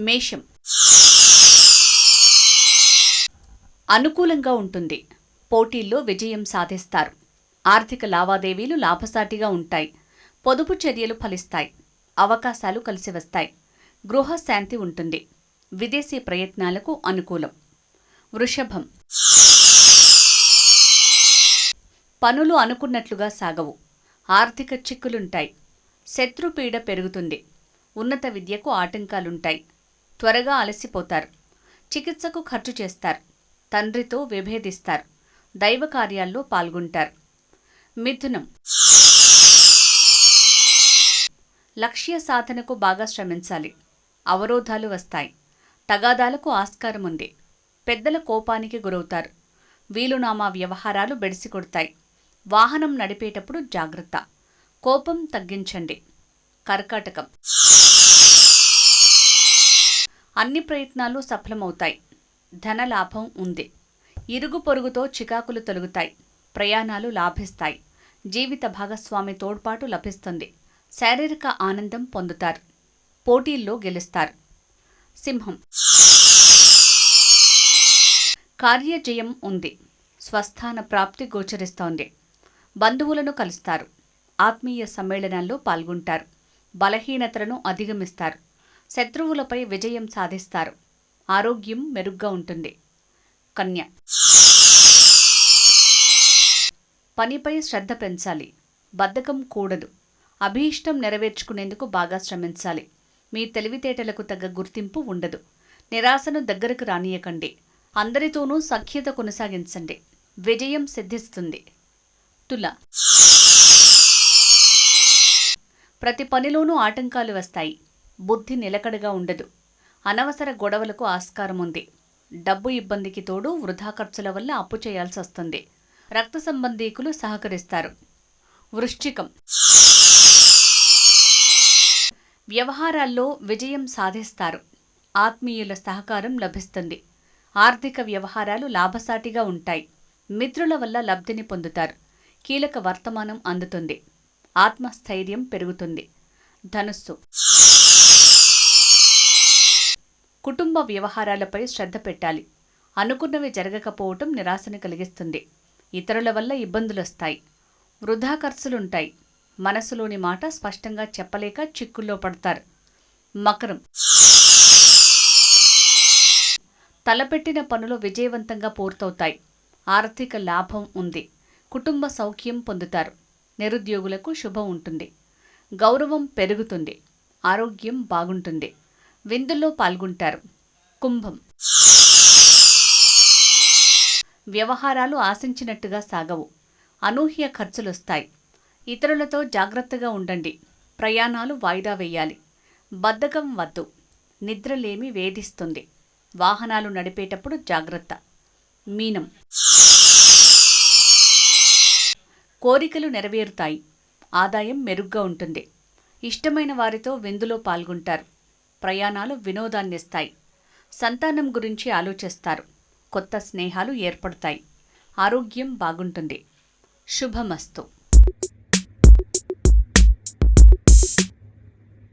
మేషం. అనుకూలంగా ఉంటుంది. పోటీల్లో విజయం సాధిస్తారు. ఆర్థిక లావాదేవీలు లాభసాటిగా ఉంటాయి. పొదుపు చర్యలు ఫలిస్తాయి. అవకాశాలు కలిసి వస్తాయి గృహ శాంతి ఉంటుంది. విదేశీ ప్రయత్నాలకు అనుకూలం. వృషభం. పనులు అనుకున్నట్లుగా సాగవు. ఆర్థిక చిక్కులుంటాయి. శత్రుపీడ పెరుగుతుంది. ఉన్నత విద్యకు ఆటంకాలుంటాయి. త్వరగా అలసిపోతారు. చికిత్సకు ఖర్చు చేస్తారు. తండ్రితో విభేదిస్తారు. దైవ కార్యాల్లో పాల్గొంటారు. మిథునం. లక్ష్య సాధనకు బాగా శ్రమించాలి. అవరోధాలు వస్తాయి. తగాదాలకు ఆస్కారం ఉంది. పెద్దల కోపానికి గురవుతారు. వీలునామా వ్యవహారాలు బెడిసికొడతాయి. వాహనం నడిపేటప్పుడు జాగ్రత్త. కోపం తగ్గించండి. కర్కాటకం. అన్ని ప్రయత్నాలు సఫలమవుతాయి. ధనలాభం ఉంది. ఇరుగు పొరుగుతో చికాకులు తొలుగుతాయి. ప్రయాణాలు లాభిస్తాయి. జీవిత భాగస్వామి తోడ్పాటు లభిస్తుంది. శారీరక ఆనందం పొందుతారు. పోటీల్లో గెలుస్తారు. సింహం. కార్యజయం ఉంది. స్వస్థాన ప్రాప్తి గోచరిస్తోంది. బంధువులను కలుస్తారు. ఆత్మీయ సమ్మేళనాల్లో పాల్గొంటారు. బలహీనతలను అధిగమిస్తారు. శత్రువులపై విజయం సాధిస్తారు. ఆరోగ్యం మెరుగ్గా ఉంటుంది. కన్య. పనిపై శ్రద్ధ పెంచాలి. బద్ధకం కూడదు. అభీష్టం నెరవేర్చుకునేందుకు బాగా శ్రమించాలి. మీ తెలివితేటలకు తగ్గ గుర్తింపు ఉండదు. నిరాశను దగ్గరకు రానియకండి. అందరితోనూ సఖ్యత కొనసాగించండి. విజయం సిద్ధిస్తుంది. తుల. ప్రతి పనిలోనూ ఆటంకాలు వస్తాయి. బుద్ధి నిలకడగా ఉండదు. అనవసర గొడవలకు ఆస్కారం ఉంది డబ్బు ఇబ్బందికి తోడు వృధా ఖర్చుల వల్ల అప్పు చేయాల్సి వస్తుంది. రక్త సంబంధీకులు సహకరిస్తారు. వృశ్చికం. వ్యవహారాల్లో విజయం సాధిస్తారు. ఆత్మీయుల సహకారం లభిస్తుంది. ఆర్థిక వ్యవహారాలు లాభసాటిగా ఉంటాయి. మిత్రుల వల్ల లబ్ధిని పొందుతారు. కీలక వర్తమానం అందుతుంది. ఆత్మస్థైర్యం పెరుగుతుంది. ధనుస్సు. కుటుంబ వ్యవహారాలపై శ్రద్ధ పెట్టాలి. అనుకున్నవి జరగకపోవటం నిరాశను కలిగిస్తుంది. ఇతరుల వల్ల ఇబ్బందులొస్తాయి. వృధా ఖర్చులుంటాయి. మనసులోని మాట స్పష్టంగా చెప్పలేక చిక్కుల్లో పడతారు. మకరం. తలపెట్టిన పనులు విజయవంతంగా పూర్తవుతాయి. ఆర్థిక లాభం ఉంది. కుటుంబ సౌఖ్యం పొందుతారు. నిరుద్యోగులకు శుభం ఉంటుంది. గౌరవం పెరుగుతుంది. ఆరోగ్యం బాగుంటుంది. విందుల్లో పాల్గొంటారు. కుంభం. వ్యవహారాలు ఆశించినట్టుగా సాగవు. అనూహ్య ఖర్చులొస్తాయి. ఇతరులతో జాగ్రత్తగా ఉండండి. ప్రయాణాలు వాయిదా వేయాలి. బద్ధకం వద్దు. నిద్రలేమి వేధిస్తుంది. వాహనాలు నడిపేటప్పుడు జాగ్రత్త. మీనం. కోరికలు నెరవేరుతాయి. ఆదాయం మెరుగ్గా ఉంటుంది. ఇష్టమైన వారితో విందులో పాల్గొంటారు. ప్రయాణాలు వినోదాన్నిస్తాయి. సంతానం గురించి ఆలోచిస్తారు. కొత్త స్నేహాలు ఏర్పడతాయి. ఆరోగ్యం బాగుంటుంది. శుభమస్తు.